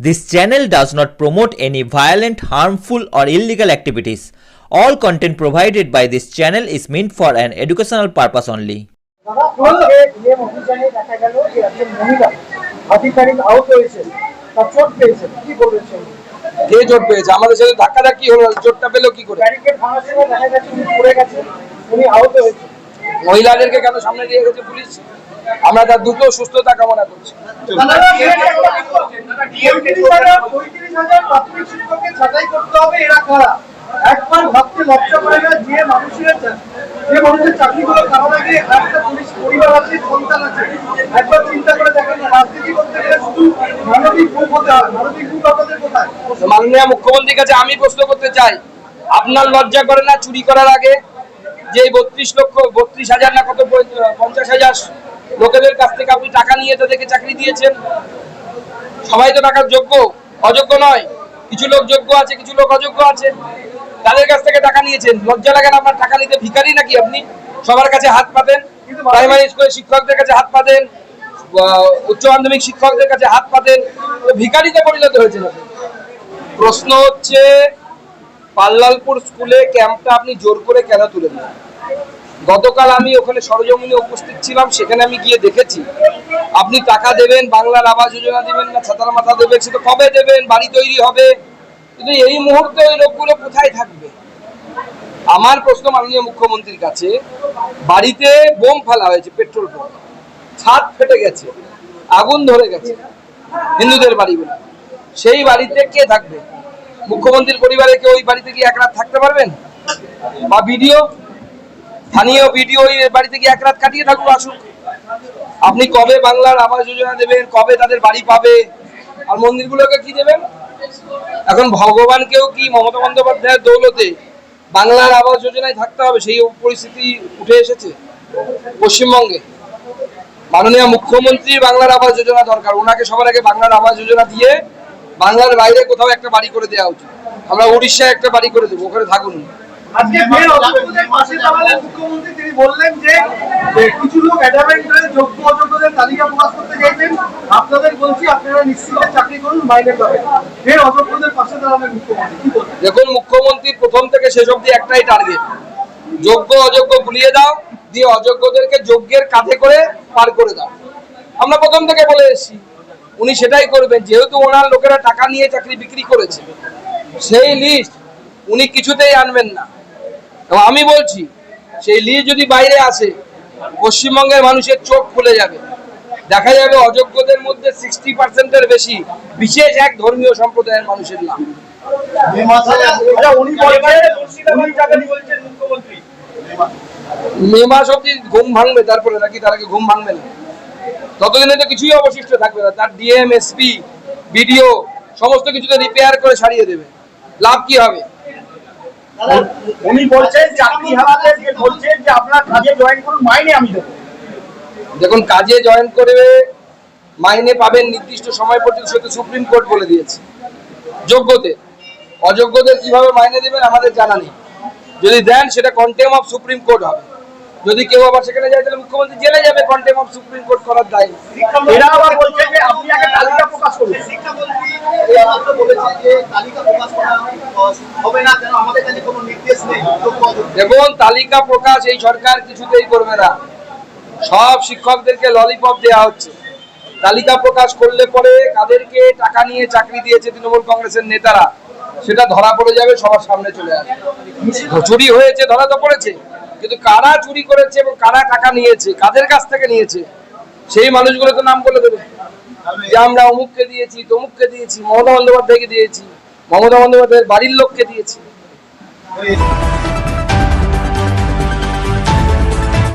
This channel does not promote any violent, harmful, or illegal activities. All content provided by this channel is meant for an educational purpose only. কি পেয়েছে? আমাদের সাথে ধাক্কা ধাক্কি হলো পেল কি করে? মহিলাদেরকে কেন সামনে দিয়ে গেছে পুলিশ? আমরা তার দ্রুত সুস্থতা কামনা করছি। মাননীয় মুখ্যমন্ত্রীর কাছে আমি প্রশ্ন করতে চাই, আপনার লজ্জা করে না চুরি করার আগে? যে বত্রিশ লক্ষ, বত্রিশ হাজার না কত পঞ্চাশ হাজার লোকেদের কাছ থেকে আপনি টাকা নিয়ে তাদেরকে চাকরি দিয়েছেন? সবাই তো টাকার যোগ্য অযোগ্য নয়। কিছু লোক যোগ্য আছে কিছু লোক অযোগ্য আছে। তাদের কাছ থেকে টাকা নিয়েছেন। লজ্জা লাগে না আপনার টাকা নিতে? ভিখারি নাকি আপনি? সবার কাছে হাত পাতেন। প্রাইমারি স্কুলের শিক্ষকদের কাছে হাত পাতেন। উচ্চ মাধ্যমিক শিক্ষকদের কাছে হাত পাতেন। তো ভিখারিতে পরিণত হয়েছে প্রশ্ন হচ্ছে পাল্লালপুর স্কুলে ক্যাম্পটা আপনি জোর করে কেন তুলে দিলেন গতকাল আমি ওখানে সরজমিনে উপস্থিত ছিলাম, সেখানে আমি গিয়ে দেখেছি। আপনি টাকা দেবেন, বাংলার আবাস যোজনা দেবেন না, ছাতার মাথা দেবেন সেটা কবে দেবেন, বাড়ি তৈরি হবে? কিন্তু এই মুহূর্তে ওই লোকগুলো কোথায় থাকবে? আমার প্রশ্ন মাননীয় মুখ্যমন্ত্রীর কাছে, বাড়িতে বোম ফেলা হয়েছে, পেট্রোল বোম ছাদ ফেটে গেছে, আগুন ধরে গেছে, হিন্দুদের বাড়িগুলো সেই বাড়িতে কে থাকবে? মুখ্যমন্ত্রীর পরিবারে কেউ ওই বাড়িতে কি এক রাত থাকতে পারবেন? বা ভিডিও স্থানীয় ভিডিও বাড়িতে কি এক রাত কাটিয়ে থাকুক আসুক। আপনি কবে বাংলার আবাস যোজনা দেবেন, কবে তাদের বাড়ি পাবে, আর মন্দিরগুলোকে কি দেবেন? এখন ভগবানকেও কি মমতা বন্দ্যোপাধ্যায়ের দৌলতে বাংলার আবাস যোজনায় থাকতে হবে? সেই পরিস্থিতি উঠে এসেছে পশ্চিমবঙ্গে। মাননীয় মুখ্যমন্ত্রী বাংলার আবাস যোজনা দরকার। ওনাকে সবার আগে বাংলার আবাস যোজনা দিয়ে বাংলার বাইরে কোথাও একটা বাড়ি করে দেওয়া উচিত। আমরা উড়িষ্যায় একটা বাড়ি করে দেবো, ওখানে থাকুন। দেখুন, মুখ্যমন্ত্রী প্রথম থেকে শেষ অব্দি একটাই টার্গেট যোগ্য, অযোগ্য ভুলিয়ে দাও, দিয়ে অযোগ্যদেরকে যোগ্যের কাঁধে করে পার করে দাও। আমরা প্রথম থেকে বলে এসেছি, উনি সেটাই করবেন। যেহেতু ওনার লোকেরা টাকা নিয়ে চাকরি বিক্রি করেছে, সেই লিস্ট উনি কিছুতেই আনবেন না। এবং আমি বলছি সেই লিস্ট যদি বাইরে আসে পশ্চিমবঙ্গের মানুষের চোখ খুলে যাবে। দেখা যাবে অযোগ্যদের মধ্যে সিক্সটি পার্সেন্টের বেশি বিশেষ এক ধর্মীয় সম্প্রদায়ের মানুষের নাম। আচ্ছা উনি বলছেন উনি মে মাস অব্দি ঘুম ভাঙবে তারপরে নাকি তার আগে ঘুম ভাঙবে না। ততদিনে তো কিছুই অবশিষ্ট থাকবে না। তার ডিএম এসপি বিডিও সমস্ত কিছুতে রিপেয়ার করে ছাড়িয়ে দেবে। লাভ কি হবে? উনি বলছেন চাকরি হারাতে বলছেন যে আপনার কাজে জয়েন করুন মাইনে আমি দেবো। দেখুন কাজে জয়েন করবে মাইনে পাবেন নির্দিষ্ট সময় পর্যন্ত সেটা সুপ্রিম কোর্ট বলে দিয়েছে। যোগ্যদের অযোগ্যদের কীভাবে মাইনে দেবেন আমাদের জানা নেই। যদি দেন সেটা কন্টেম অফ সুপ্রিম কোর্ট হবে। যদি কেউ আবার সেখানে যায় তাহলে মুখ্যমন্ত্রী জেলে যাবে কন্টেম অফ সুপ্রিম কোর্ট করার দায়। এরা আবার বলছে যে আপনি আগে তালিকা প্রকাশ করুন শিক্ষামন্ত্রী এইমাত্র বলেছে যে তালিকা প্রকাশ করা হবে না কেন আমাদের কাছে কোনো নির্দেশ নেই দেখুন তালিকা প্রকাশ এই সরকার কিছুতেই করবে না। সব শিক্ষকদেরকে ললিপপ দেওয়া হচ্ছে। তালিকা প্রকাশ করলে পরে কাদেরকে টাকা নিয়ে চাকরি দিয়েছে তৃণমূল কংগ্রেসের নেতারা সেটা ধরা পড়ে যাবে সবার সামনে চলে আসবে। চুরি হয়েছে ধরা তো পড়েছে কিন্তু কারা চুরি করেছে এবং কারা টাকা নিয়েছে কাদের কাছ থেকে নিয়েছে সেই মানুষগুলো তো নাম বলে দেবে। যে আমরা অমুককে দিয়েছি তমুককে দিয়েছি মমতা বন্দ্যোপাধ্যায়কে দিয়েছি মমতা বন্দ্যোপাধ্যায়ের বাড়ির লোককে দিয়েছি।